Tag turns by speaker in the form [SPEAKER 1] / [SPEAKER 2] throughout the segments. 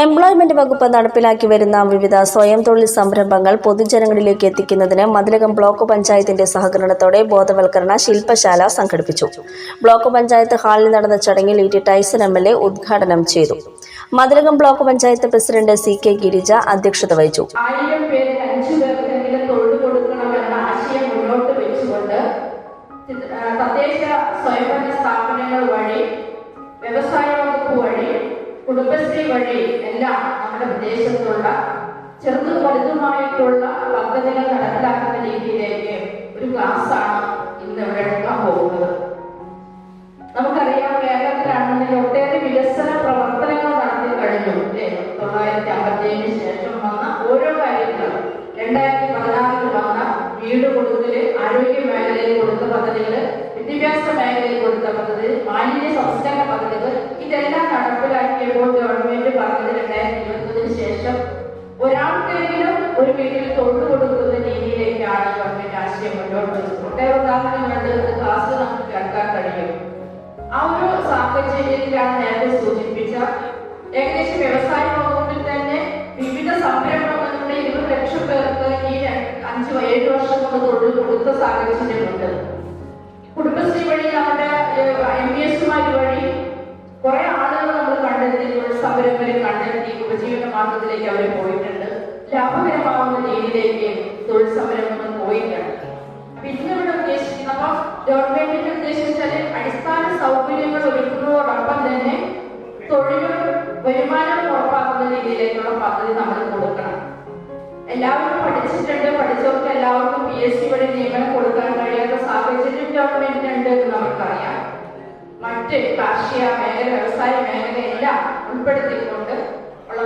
[SPEAKER 1] Employment വകുപ്പ് നടപ്പിലാക്കി വരുന്ന വിവിധ സ്വയം തൊഴിൽ സംരംഭങ്ങൾ പൊതുജനങ്ങളിലേക്ക് എത്തിക്കുന്നതിന് മതിലകം ബ്ലോക്ക് പഞ്ചായത്തിന്റെ സഹകരണത്തോടെ ബോധവൽക്കരണ ശില്പശാല സംഘടിപ്പിച്ചു. ബ്ലോക്ക് പഞ്ചായത്ത് ഹാളിൽ നടന്ന ചടങ്ങിൽ E T Taison M L A ഉദ്ഘാടനം ചെയ്തു. Mathilakam block panchayat president C K Girija അധ്യക്ഷത വഹിച്ചു.
[SPEAKER 2] തദ്ദേശ സ്വയംഭരണ സ്ഥാപനങ്ങൾ വഴി വ്യവസായ വകുപ്പ് വഴി കുടുംബശ്രീ വഴി എല്ലാം നമ്മുടെ പ്രദേശത്തുള്ള ചെറുതും വലുതുമായിട്ടുള്ള പദ്ധതികൾ നടപ്പിലാക്കുന്ന രീതിയിലേക്ക് ഒരു ക്ലാസ്സാണ് ഇന്ന് ഇവിടെ എടുക്കാൻ പോകുന്നത്. നമുക്കറിയാം കേരളത്തിലാണെങ്കിൽ ഒട്ടേറെ വികസന പ്രവർത്തനങ്ങൾ നടത്തി കഴിഞ്ഞു അല്ലെ? തൊള്ളായിരത്തി അമ്പത്തിയേഴിന് ശേഷം വന്ന ഓരോ കാര്യങ്ങളും. രണ്ടായിരത്തി പതിനാറിൽ വന്ന വീട് കൊടുക്കൽ ആരോഗ്യ മേഖലയിൽ കൊടുത്ത പദ്ധതികൾ വിദ്യാഭ്യാസ മേഖലയിൽ കൊടുത്ത പദ്ധതി മാലിന്യ സംസ്കരണ പദ്ധതികൾ ഇതെല്ലാം നടപ്പിലാക്കിയപ്പോൾ ഗവൺമെന്റ് പറഞ്ഞത് രണ്ടായിരത്തി ഇരുപത്തൊന്നിന് ശേഷം ഒരാൾക്കെങ്കിലും ഒരു വീട്ടിൽ തൊഴിൽ കൊടുക്കുന്ന രീതിയിലേക്കാണ് ഗവൺമെന്റ് ആശയം മുന്നോട്ട് വെച്ചത് ഒട്ടേറെ ഉദാഹരണങ്ങളുണ്ട് അത് ക്ലാസ് നമുക്ക് കേൾക്കാൻ കഴിയും. ആ ഒരു സാഹചര്യത്തിലാണ് നേരത്തെ സൂചിപ്പിച്ച ഏകദേശം വ്യവസായ വകുപ്പിൽ തന്നെ വിവിധ സംരംഭങ്ങളുടെ ഇരുപത് ലക്ഷം പേർക്ക് ഈ അഞ്ചു ഏഴ് വർഷം കൊണ്ട് തൊഴിൽ കൊടുത്ത സാഹചര്യമുണ്ട്. കുടുംബശ്രീ വഴി നമ്മുടെ എം ബി എസുമാർ മാർഗത്തിലേക്ക് അവർ പോയിട്ടുണ്ട്. ലാഭകരമാവുന്ന രീതിയിലേക്ക് തൊഴിൽ സംരംഭങ്ങൾ പോയിട്ടുണ്ട് പിന്നെ ഇവിടെ ഉദ്ദേശിക്കുന്ന ഗവൺമെന്റിന്റെ ഉദ്ദേശിച്ചാൽ അടിസ്ഥാന സൗകര്യങ്ങൾ ഒരുക്കുന്നതോടൊപ്പം തന്നെ തൊഴിലും വരുമാനവും ഉറപ്പാക്കുന്ന രീതിയിലേക്കുള്ള പദ്ധതി നമ്മൾ കൊടുക്കണം. എല്ലാവരും പഠിച്ചിട്ടുണ്ട്. പഠിച്ചവർക്ക് എല്ലാവർക്കും പി എസ് സി വഴി നിയമനം കൊടുക്കാൻ കഴിയാത്ത സാഹചര്യം ഗവൺമെന്റിനുണ്ട് എന്ന് നമുക്കറിയാം മറ്റ് കാർഷിക മേഖല വ്യവസായ മേഖല എല്ലാം ഉൾപ്പെടുത്തിക്കൊണ്ട് ഉള്ള വരുമാനം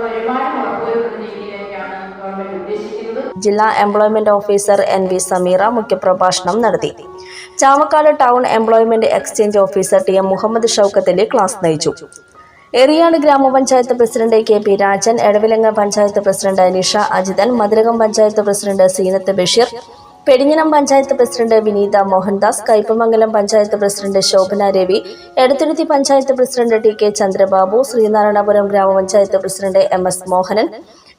[SPEAKER 2] ഉറപ്പുവരുന്ന രീതിയിലേക്കാണ് ഗവൺമെന്റ് ഉദ്ദേശിക്കുന്നത്
[SPEAKER 1] ജില്ലാ employment officer N V Sameera മുഖ്യപ്രഭാഷണം നടത്തി. Chavakkad town employment exchange officer T M Muhammad ഷൌക്കത്തിന്റെ class നയിച്ചു. Eriyad grama panchayat president K P Rajan Edavilanga panchayat president Nisha Ajithan Madhurakam panchayat president Seenath Basheer Perinjanam panchayat president Vineetha Mohandas Kaipamangalam panchayat president Shobhana Ravi Edathiruthy panchayat president T K Chandrababu Sreenarayanapuram grama panchayat president M S Mohanan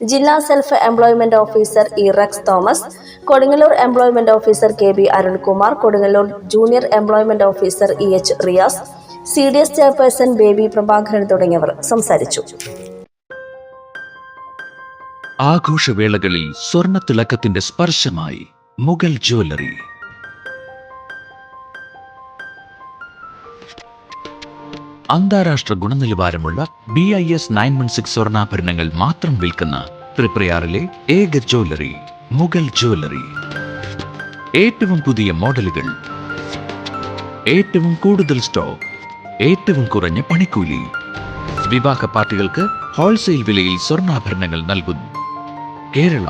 [SPEAKER 1] ജില്ലാ self employment officer E Thomas Kodungallur employment officer K B Arunkumar Kodungallur junior employment officer E H Riyas C D S chairperson Baby Prabhakaran തുടങ്ങിയവർ സംസാരിച്ചു.
[SPEAKER 3] ആഘോഷവേളകളിൽ സ്വർണ തിളക്കത്തിന്റെ സ്പർശമായി. Mughal jewellery. അന്താരാഷ്ട്ര ഗുണനിലവാരമുള്ള B I S nine one six സ്വർണാഭരണങ്ങൾ മാത്രം വിൽക്കുന്ന ത്രിപ്രയാറിലെ ഏക jewellery Mughal jewellery. ഏറ്റവും പുതിയ മോഡലുകൾ ഏറ്റവും കൂടുതൽ സ്റ്റോക്ക് ഏറ്റവും കുറഞ്ഞ പണിക്കൂലി. വിവാഹ പാർട്ടികൾക്ക് ഹോൾസെയിൽ വിലയിൽ സ്വർണാഭരണങ്ങൾ നൽകുന്നു. കേരള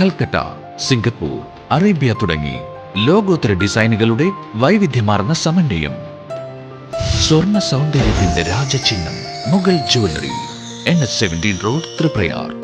[SPEAKER 3] കൽക്കട്ട സിംഗപ്പൂർ. അറേബ്യ തുടങ്ങി. ലോകോത്തര ഡിസൈനുകളുടെ വൈവിധ്യമാർന്ന സമന്വയം. സ്വർണ സൗന്ദര്യത്തിന്റെ രാജചിഹ്നം Mughal jewellery N S seventeen road Triprayar